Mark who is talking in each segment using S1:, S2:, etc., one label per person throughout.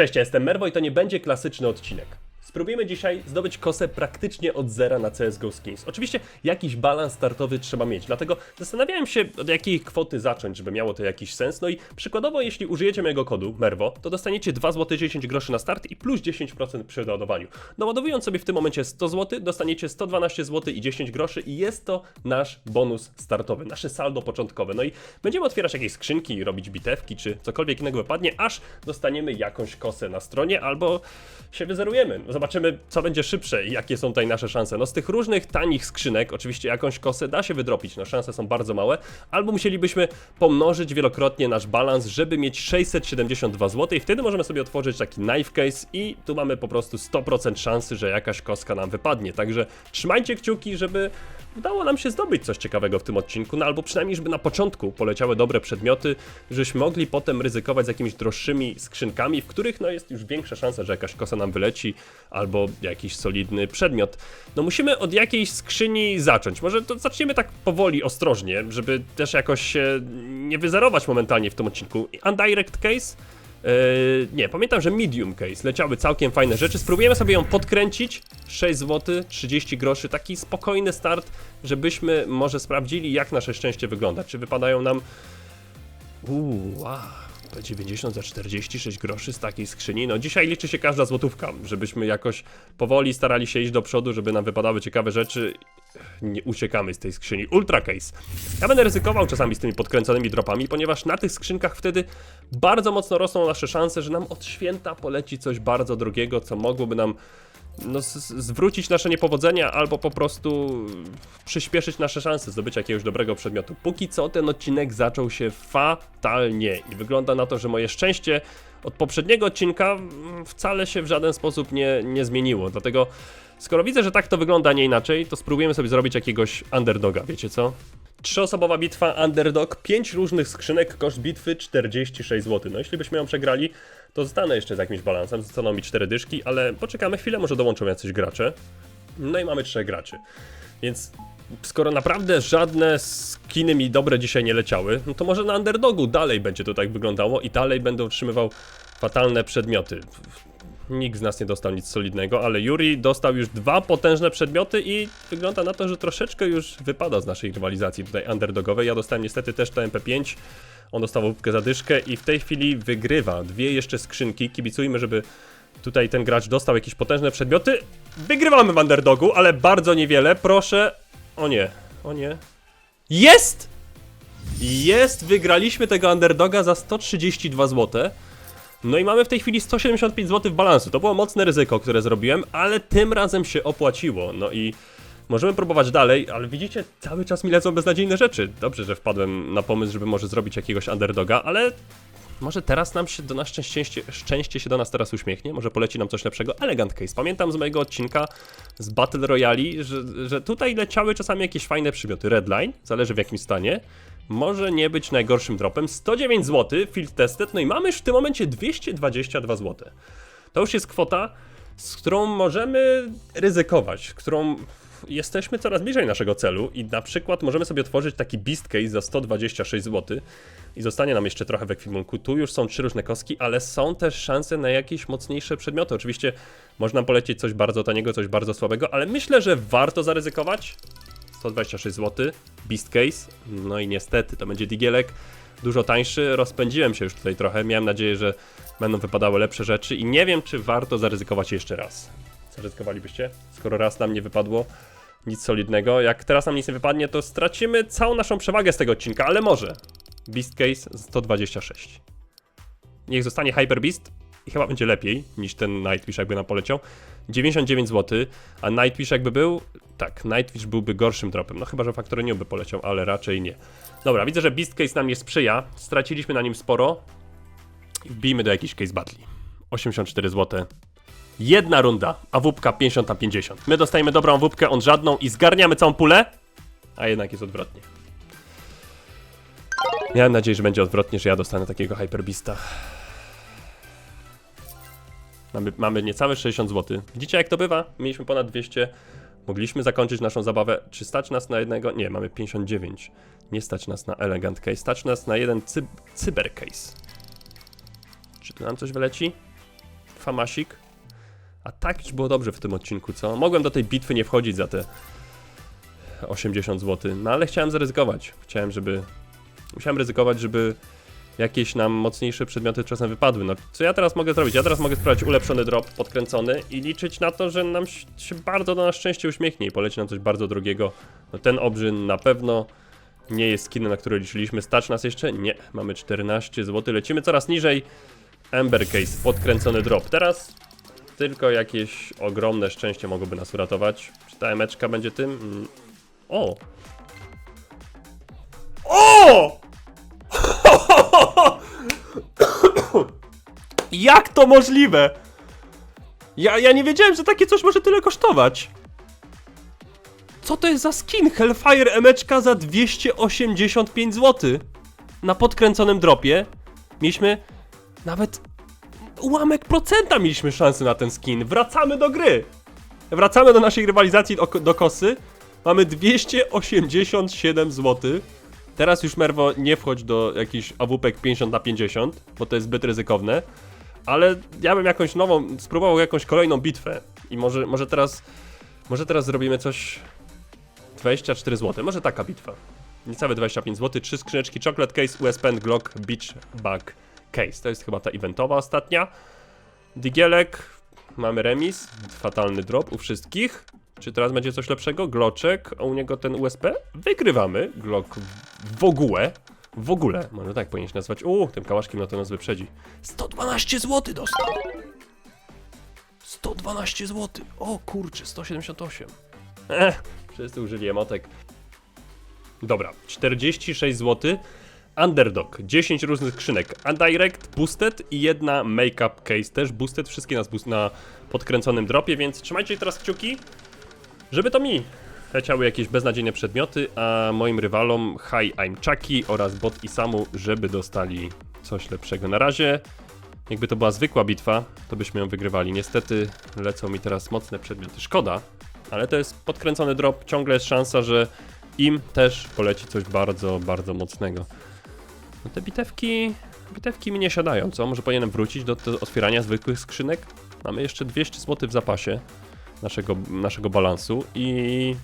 S1: Cześć, ja jestem Merwo i to nie będzie klasyczny odcinek. Spróbujemy dzisiaj zdobyć kosę praktycznie od zera na CSGO Skins. Oczywiście jakiś balans startowy trzeba mieć, dlatego zastanawiałem się od jakiej kwoty zacząć, żeby miało to jakiś sens. No i przykładowo jeśli użyjecie mojego kodu MERWO, to dostaniecie 2 zł 10 groszy na start i plus 10% przy doładowaniu. Doładowując sobie w tym momencie 100 zł, dostaniecie 112 zł i 10 groszy i jest to nasz bonus startowy, nasze saldo początkowe. No i będziemy otwierać jakieś skrzynki, robić bitewki czy cokolwiek innego wypadnie, aż dostaniemy jakąś kosę na stronie albo się wyzerujemy. No Zobaczymy, co będzie szybsze i jakie są tutaj nasze szanse. No z tych różnych tanich skrzynek, oczywiście jakąś kosę da się wydropić, no szanse są bardzo małe, albo musielibyśmy pomnożyć wielokrotnie nasz balans, żeby mieć 672 zł i wtedy możemy sobie otworzyć taki knife case i tu mamy po prostu 100% szansy, że jakaś koska nam wypadnie. Także trzymajcie kciuki, żeby udało nam się zdobyć coś ciekawego w tym odcinku, no albo przynajmniej, żeby na początku poleciały dobre przedmioty, żebyśmy mogli potem ryzykować z jakimiś droższymi skrzynkami, w których no jest już większa szansa, że jakaś kosa nam wyleci, albo jakiś solidny przedmiot. No musimy od jakiejś skrzyni zacząć. Może to zaczniemy tak powoli, ostrożnie, żeby też jakoś się nie wyzerować momentalnie w tym odcinku. Undirect case? Yy, nie, pamiętam, że medium case leciały całkiem fajne rzeczy. Spróbujemy sobie ją podkręcić. 6 zł, 30 groszy, taki spokojny start, żebyśmy może sprawdzili, jak nasze szczęście wygląda. Czy wypadają nam. Uuu, wow. P90 za 46 groszy z takiej skrzyni. No dzisiaj liczy się każda złotówka, żebyśmy jakoś powoli starali się iść do przodu, żeby nam wypadały ciekawe rzeczy. Nie uciekamy z tej skrzyni. Ultra Case. Ja będę ryzykował czasami z tymi podkręconymi dropami, ponieważ na tych skrzynkach wtedy bardzo mocno rosną nasze szanse, że nam od święta poleci coś bardzo drogiego, co mogłoby nam no, zwrócić nasze niepowodzenia albo po prostu przyspieszyć nasze szanse zdobycia jakiegoś dobrego przedmiotu. Póki co ten odcinek zaczął się fatalnie i wygląda na to, że moje szczęście od poprzedniego odcinka wcale się w żaden sposób nie, nie zmieniło. Dlatego skoro widzę, że tak to wygląda, a nie inaczej, to spróbujemy sobie zrobić jakiegoś underdoga, wiecie co? Trzyosobowa bitwa Underdog, 5 różnych skrzynek, koszt bitwy 46 zł. No jeśli byśmy ją przegrali, to zostanę jeszcze z jakimś balansem, zostaną mi 4 dyszki, ale poczekamy chwilę, może dołączą jacyś gracze. No i mamy 3 graczy. Więc skoro naprawdę żadne skiny mi dobre dzisiaj nie leciały, no to może na Underdogu dalej będzie to tak wyglądało i dalej będę utrzymywał fatalne przedmioty. Nikt z nas nie dostał nic solidnego, ale Yuri dostał już dwa potężne przedmioty i wygląda na to, że troszeczkę już wypada z naszej rywalizacji tutaj underdogowej. Ja dostałem niestety też to MP5, on dostał łupkę za dyszkę i w tej chwili wygrywa. Dwie jeszcze skrzynki, kibicujmy, żeby tutaj ten gracz dostał jakieś potężne przedmioty. Wygrywamy w underdogu, ale bardzo niewiele, proszę. O nie, o nie. Jest! Jest, wygraliśmy tego underdoga za 132 zł. No i mamy w tej chwili 175 zł w balansu. To było mocne ryzyko, które zrobiłem, ale tym razem się opłaciło. No i możemy próbować dalej, ale widzicie, cały czas mi lecą beznadziejne rzeczy. Dobrze, że wpadłem na pomysł, żeby może zrobić jakiegoś underdoga, ale może teraz nam się do nas szczęście, szczęście się do nas teraz uśmiechnie, może poleci nam coś lepszego. Elegant case. Pamiętam z mojego odcinka z Battle Royale, że, że tutaj leciały czasami jakieś fajne przymioty. Redline, zależy w jakim stanie. Może nie być najgorszym dropem. 109 zł, field tested, no i mamy już w tym momencie 222 zł. To już jest kwota, z którą możemy ryzykować, którą jesteśmy coraz bliżej naszego celu i na przykład możemy sobie otworzyć taki beast case za 126 zł i zostanie nam jeszcze trochę w ekwipunku. Tu już są trzy różne kostki, ale są też szanse na jakieś mocniejsze przedmioty. Oczywiście można polecieć coś bardzo taniego, coś bardzo słabego, ale myślę, że warto zaryzykować. 126 zł, Beast Case, no i niestety to będzie digielek dużo tańszy. Rozpędziłem się już tutaj trochę, miałem nadzieję, że będą wypadały lepsze rzeczy i nie wiem, czy warto zaryzykować jeszcze raz. Zaryzykowalibyście? Skoro raz nam nie wypadło nic solidnego, jak teraz nam nic nie wypadnie, to stracimy całą naszą przewagę z tego odcinka, ale może. Beast Case 126. Niech zostanie Hyper Beast i chyba będzie lepiej niż ten Nightwish jakby nam poleciał. 99 zł, a Nightwish jakby był, tak, Nightwish byłby gorszym dropem, no chyba, że Factory by poleciał, ale raczej nie. Dobra, widzę, że Beast Case nam nie sprzyja, straciliśmy na nim sporo wbijmy do jakiejś case battle. 84 zł. Jedna runda, a wupka 50 na 50. My dostajemy dobrą wupkę, on żadną i zgarniamy całą pulę, a jednak jest odwrotnie. Miałem nadzieję, że będzie odwrotnie, że ja dostanę takiego Hyperbista. Mamy, mamy niecałe 60 zł. Widzicie jak to bywa? Mieliśmy ponad 200. Mogliśmy zakończyć naszą zabawę. Czy stać nas na jednego? Nie, mamy 59. Nie stać nas na elegant case. Stać nas na jeden cyb cyber case. Czy tu nam coś wyleci? famasik. A tak już było dobrze w tym odcinku, co? Mogłem do tej bitwy nie wchodzić za te 80 zł, no ale chciałem zaryzykować. Chciałem, żeby... Musiałem ryzykować, żeby jakieś nam mocniejsze przedmioty czasem wypadły. No, co ja teraz mogę zrobić? Ja teraz mogę sprawdzić ulepszony drop, podkręcony i liczyć na to, że nam się- bardzo nas szczęście uśmiechnie i poleci nam coś bardzo drogiego. No, ten obrzyn na pewno nie jest skinem, na który liczyliśmy. Stać nas jeszcze? Nie. Mamy 14 zł. Lecimy coraz niżej. Ember Case, podkręcony drop. Teraz tylko jakieś ogromne szczęście mogłoby nas uratować. Czy ta emeczka będzie tym? Mm. O! O! Jak to możliwe? Ja, ja nie wiedziałem, że takie coś może tyle kosztować. Co to jest za skin? Hellfire emeczka za 285 zł. Na podkręconym dropie mieliśmy nawet ułamek procenta mieliśmy szansy na ten skin. Wracamy do gry. Wracamy do naszej rywalizacji do, do kosy. Mamy 287 zł. Teraz już Merwo nie wchodź do jakichś awupek 50 na 50, bo to jest zbyt ryzykowne. Ale ja bym jakąś nową, spróbował jakąś kolejną bitwę. I może, może teraz, może teraz zrobimy coś 24 zł. Może taka bitwa. Niecałe 25 zł. Trzy skrzyneczki Chocolate Case, US Pen, Glock, Beach Bug Case. To jest chyba ta eventowa ostatnia. Digielek. Mamy remis. Fatalny drop u wszystkich. Czy teraz będzie coś lepszego? Gloczek, a u niego ten USP? Wygrywamy. Glock w ogóle. W ogóle. Może tak powinien się nazwać. U, tym kałaszkiem na to nas wyprzedzi. 112 zł dostał. 112 zł. O kurczę, 178. Eh, wszyscy użyli emotek. Dobra, 46 zł. Underdog, 10 różnych skrzynek. Undirect, boosted i jedna make-up case, też boosted. Wszystkie nas boost na podkręconym dropie, więc trzymajcie teraz kciuki, żeby to mi leciały jakieś beznadziejne przedmioty, a moim rywalom Hi I'm Chucky oraz Bot i Samu, żeby dostali coś lepszego. Na razie, jakby to była zwykła bitwa, to byśmy ją wygrywali. Niestety lecą mi teraz mocne przedmioty. Szkoda, ale to jest podkręcony drop. Ciągle jest szansa, że im też poleci coś bardzo, bardzo mocnego. No te bitewki, bitewki mi nie siadają, co? Może powinienem wrócić do, do otwierania zwykłych skrzynek? Mamy jeszcze 200 zł w zapasie naszego, naszego balansu i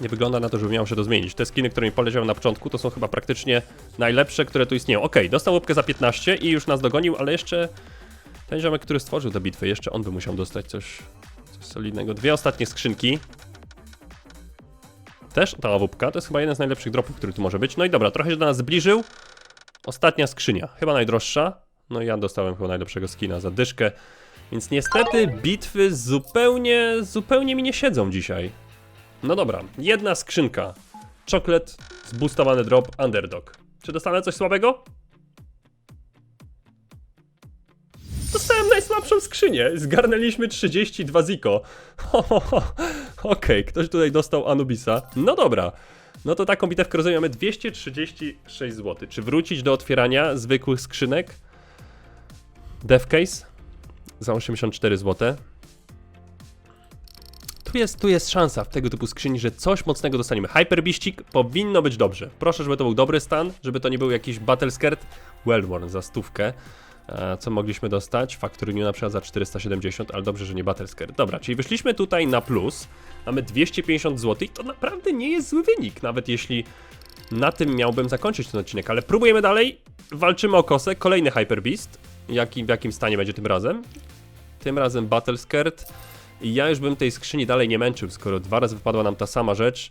S1: nie wygląda na to, żeby miało się to zmienić. Te skiny, które mi poleciały na początku, to są chyba praktycznie najlepsze, które tu istnieją. Okej, dostał łupkę za 15 i już nas dogonił, ale jeszcze ten ziomek, który stworzył tę bitwę, jeszcze on by musiał dostać coś, coś solidnego. Dwie ostatnie skrzynki. Też ta łupka, to jest chyba jeden z najlepszych dropów, który tu może być. No i dobra, trochę się do nas zbliżył. Ostatnia skrzynia, chyba najdroższa. No i ja dostałem chyba najlepszego skina za dyszkę. Więc niestety bitwy zupełnie, zupełnie mi nie siedzą dzisiaj. No dobra, jedna skrzynka. Chocolate, zboostowany drop, underdog. Czy dostanę coś słabego? Dostałem najsłabszą skrzynię. Zgarnęliśmy 32 ziko. Okej, ktoś tutaj dostał Anubisa. No dobra. No to taką bitewkę rozumiem, mamy 236 zł. Czy wrócić do otwierania zwykłych skrzynek? Death Case za 84 zł. Tu jest, tu jest szansa w tego typu skrzyni, że coś mocnego dostaniemy. Hyperbiścik powinno być dobrze. Proszę, żeby to był dobry stan, żeby to nie był jakiś Battle Skirt. Wellworn za stówkę. E, Co mogliśmy dostać? Factory New na przykład za 470, ale dobrze, że nie Battle Skirt. Dobra, czyli wyszliśmy tutaj na plus. Mamy 250 zł i to naprawdę nie jest zły wynik, nawet jeśli na tym miałbym zakończyć ten odcinek, ale próbujemy dalej. Walczymy o kosę. Kolejny Hyper Beast. Jaki, w jakim stanie będzie tym razem? Tym razem Battle Skirt. I ja już bym tej skrzyni dalej nie męczył, skoro dwa razy wypadła nam ta sama rzecz,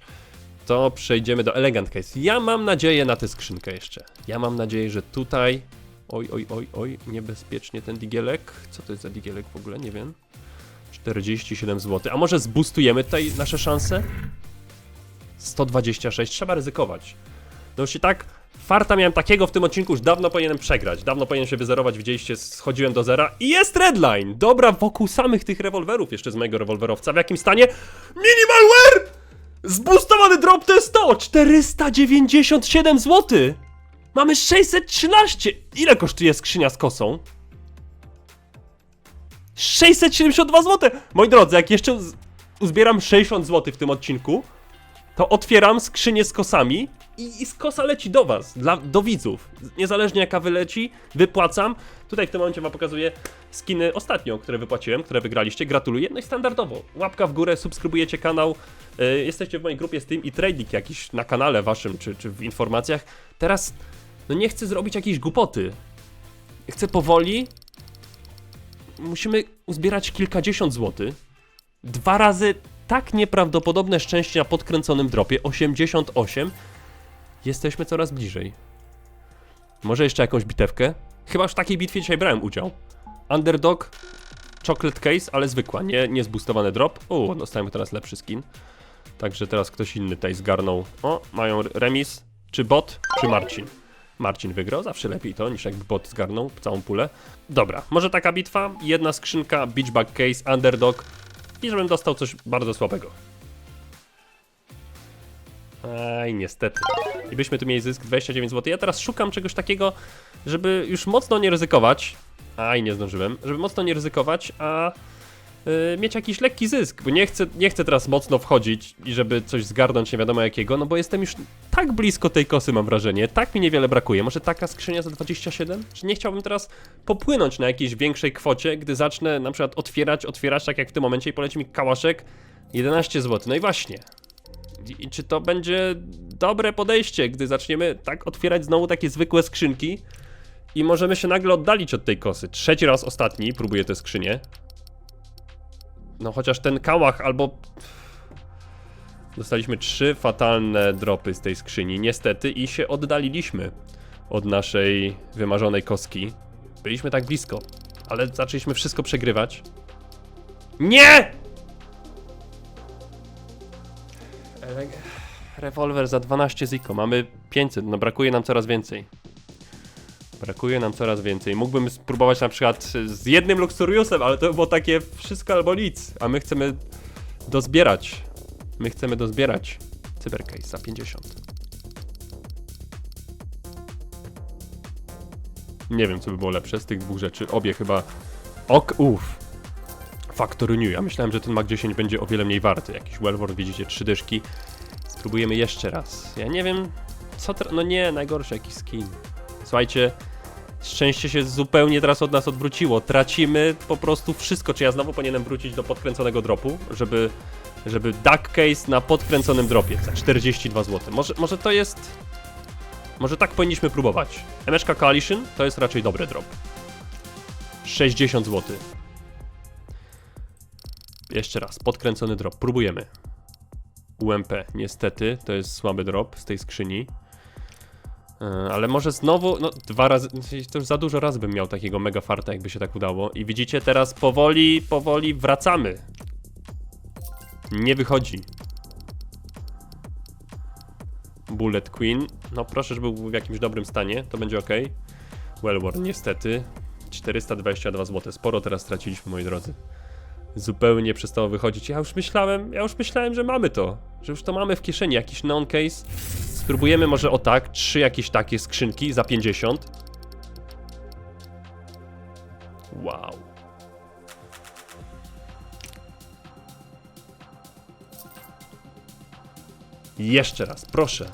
S1: to przejdziemy do Elegant Case. Ja mam nadzieję na tę skrzynkę jeszcze. Ja mam nadzieję, że tutaj... Oj, oj, oj, oj, niebezpiecznie ten digielek. Co to jest za digielek w ogóle? Nie wiem. 47 zł. A może zboostujemy tutaj nasze szanse? 126, trzeba ryzykować. No już i tak, farta miałem takiego w tym odcinku, już dawno powinienem przegrać. Dawno powinien się wyzerować, widzieliście, schodziłem do zera i jest redline! Dobra, wokół samych tych rewolwerów, jeszcze z mojego rewolwerowca. W jakim stanie? Minimalware! Zboostowany drop to jest to! 497 zł! Mamy 613! Ile kosztuje skrzynia z kosą? 672 zł! Moi drodzy, jak jeszcze uzbieram 60 zł w tym odcinku, to otwieram skrzynię z kosami i, i skosa leci do was, dla, do widzów. Niezależnie jaka wyleci, wypłacam. Tutaj w tym momencie wam pokazuję skiny ostatnio, które wypłaciłem, które wygraliście. Gratuluję. No i standardowo, łapka w górę, subskrybujecie kanał. Yy, jesteście w mojej grupie Steam i trading jakiś na kanale waszym, czy, czy w informacjach. Teraz, no nie chcę zrobić jakiejś głupoty. Chcę powoli. Musimy uzbierać kilkadziesiąt złotych. Dwa razy tak nieprawdopodobne szczęście na podkręconym dropie 88. Jesteśmy coraz bliżej. Może jeszcze jakąś bitewkę? Chyba w takiej bitwie dzisiaj brałem udział. Underdog, chocolate case, ale zwykła, nie, nie zboostowany drop. O, dostajemy teraz lepszy skin. Także teraz ktoś inny tutaj zgarnął. O, mają remis. Czy bot, czy Marcin? Marcin wygrał, zawsze lepiej to niż jakby bot zgarnął całą pulę. Dobra, może taka bitwa, jedna skrzynka, beachback case, underdog i żebym dostał coś bardzo słabego. Aj, niestety. I byśmy tu mieli zysk 29 zł. Ja teraz szukam czegoś takiego, żeby już mocno nie ryzykować. Aj, nie zdążyłem. Żeby mocno nie ryzykować, a yy, mieć jakiś lekki zysk, bo nie chcę, nie chcę teraz mocno wchodzić i żeby coś zgarnąć nie wiadomo jakiego, no bo jestem już tak blisko tej kosy mam wrażenie, tak mi niewiele brakuje. Może taka skrzynia za 27? Czy nie chciałbym teraz popłynąć na jakiejś większej kwocie, gdy zacznę na przykład otwierać, otwierać tak jak w tym momencie i poleci mi kałaszek 11 zł. No i właśnie. I, czy to będzie dobre podejście, gdy zaczniemy tak otwierać znowu takie zwykłe skrzynki i możemy się nagle oddalić od tej kosy. Trzeci raz ostatni próbuję tę skrzynię. No chociaż ten kałach albo... Dostaliśmy trzy fatalne dropy z tej skrzyni, niestety, i się oddaliliśmy od naszej wymarzonej koski. Byliśmy tak blisko, ale zaczęliśmy wszystko przegrywać. Nie! Rewolwer za 12 ziko, mamy 500, no brakuje nam coraz więcej. Brakuje nam coraz więcej. Mógłbym spróbować na przykład z jednym Luxuriusem, ale to by było takie wszystko albo nic. A my chcemy dozbierać. My chcemy dozbierać. Cybercase za 50. Nie wiem, co by było lepsze z tych dwóch rzeczy. Obie chyba. Ok, uff. Factory New. Ja myślałem, że ten Mac 10 będzie o wiele mniej warty. Jakiś Wellward, widzicie, trzy dyszki. Spróbujemy jeszcze raz. Ja nie wiem, co. No nie, najgorszy jakiś skin. Słuchajcie, szczęście się zupełnie teraz od nas odwróciło. Tracimy po prostu wszystko. Czy ja znowu powinienem wrócić do podkręconego dropu, żeby, żeby duck case na podkręconym dropie za 42 zł. Może, może to jest. Może tak powinniśmy próbować. MSK Coalition to jest raczej dobry drop. 60 zł. Jeszcze raz, podkręcony drop. Próbujemy. UMP, niestety, to jest słaby drop z tej skrzyni. E, Ale może znowu, no dwa razy, to już za dużo razy bym miał takiego mega farta, jakby się tak udało. I widzicie, teraz powoli, powoli wracamy. Nie wychodzi. Bullet Queen, no proszę, żeby był w jakimś dobrym stanie, to będzie ok. Wellward, niestety. 422 zł, sporo teraz straciliśmy, moi drodzy. Zupełnie przestało wychodzić. Ja już myślałem, ja już myślałem, że mamy to. Że już to mamy w kieszeni, jakiś non-case. Spróbujemy może o tak, trzy jakieś takie skrzynki za 50. Wow. Jeszcze raz, proszę.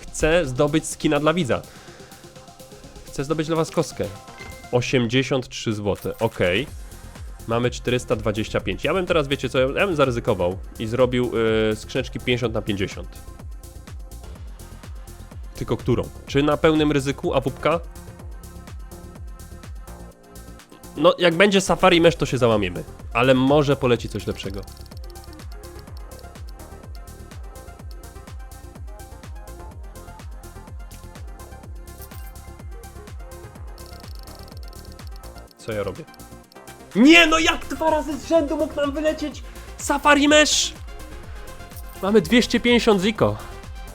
S1: Chcę zdobyć skina dla widza. Chcę zdobyć dla was kostkę. 83 zł, ok. Mamy 425. Ja bym teraz, wiecie co, ja bym zaryzykował i zrobił yy, skrzyneczki 50 na 50. Tylko którą? Czy na pełnym ryzyku AWP? No, jak będzie Safari Mesh, to się załamiemy. Ale może poleci coś lepszego. Co ja robię? Nie, no jak dwa razy z rzędu mógł nam wylecieć Safari Mesh? Mamy 250 ziko.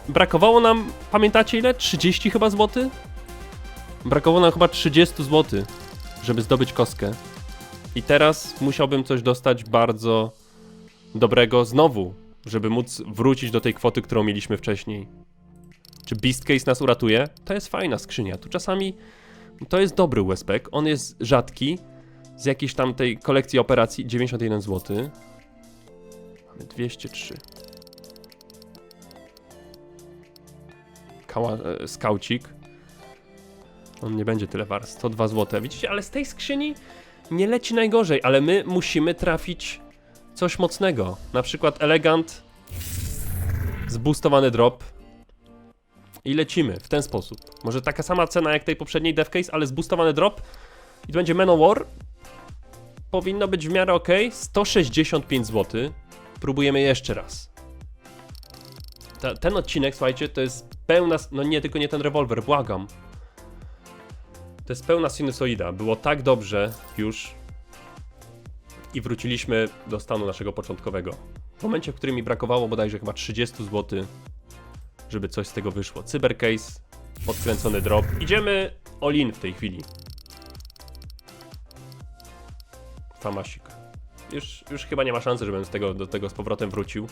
S1: Brakowało nam, pamiętacie ile? 30 chyba złoty? Brakowało nam chyba 30 zł, żeby zdobyć kostkę. I teraz musiałbym coś dostać bardzo dobrego znowu, żeby móc wrócić do tej kwoty, którą mieliśmy wcześniej. Czy Beast Case nas uratuje? To jest fajna skrzynia. Tu czasami to jest dobry USPek. On jest rzadki. Z jakiejś tam tej kolekcji operacji 91 zł. Mamy 203. hała, e, skaucik. On nie będzie tyle wart, 102 zł. Widzicie, ale z tej skrzyni nie leci najgorzej, ale my musimy trafić coś mocnego. Na przykład elegant, zboostowany drop i lecimy w ten sposób. Może taka sama cena jak tej poprzedniej Deathcase, ale zboostowany drop i to będzie Manowar. Powinno być w miarę ok. 165 zł. Próbujemy jeszcze raz. Ta, ten odcinek, słuchajcie, to jest pełna. No nie, tylko nie ten rewolwer, błagam. To jest pełna sinusoida. Było tak dobrze już. I wróciliśmy do stanu naszego początkowego. W momencie, w którym mi brakowało bodajże chyba 30 zł, żeby coś z tego wyszło. Cybercase, podkręcony drop. Idziemy all-in w tej chwili. Famasik. Już, już chyba nie ma szansy, żebym z tego, do tego z powrotem wrócił.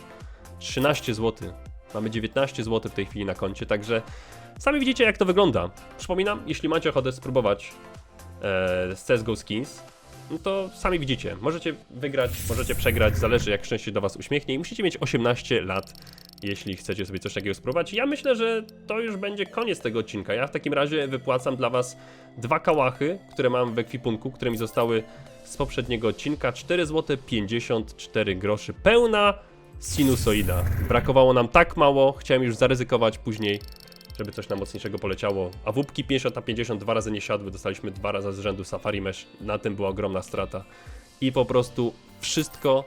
S1: 13 zł. Mamy 19 zł w tej chwili na koncie, także sami widzicie jak to wygląda. Przypominam, jeśli macie ochotę spróbować e, z CSGO Skins, no to sami widzicie. Możecie wygrać, możecie przegrać, zależy jak szczęście do Was uśmiechnie i musicie mieć 18 lat, jeśli chcecie sobie coś takiego spróbować. Ja myślę, że to już będzie koniec tego odcinka. Ja w takim razie wypłacam dla Was dwa kałachy, które mam w ekwipunku, które mi zostały z poprzedniego odcinka. 4 zł 54 groszy. Pełna sinusoida. Brakowało nam tak mało, chciałem już zaryzykować później, żeby coś nam mocniejszego poleciało. A wupki 50 na 50 dwa razy nie siadły, dostaliśmy dwa razy z rzędu Safari Mesh, na tym była ogromna strata. I po prostu wszystko,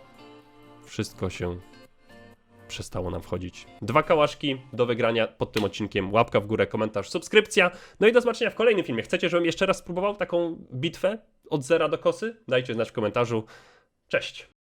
S1: wszystko się przestało nam wchodzić. Dwa kałaszki do wygrania pod tym odcinkiem. Łapka w górę, komentarz, subskrypcja. No i do zobaczenia w kolejnym filmie. Chcecie, żebym jeszcze raz spróbował taką bitwę od zera do kosy? Dajcie znać w komentarzu. Cześć!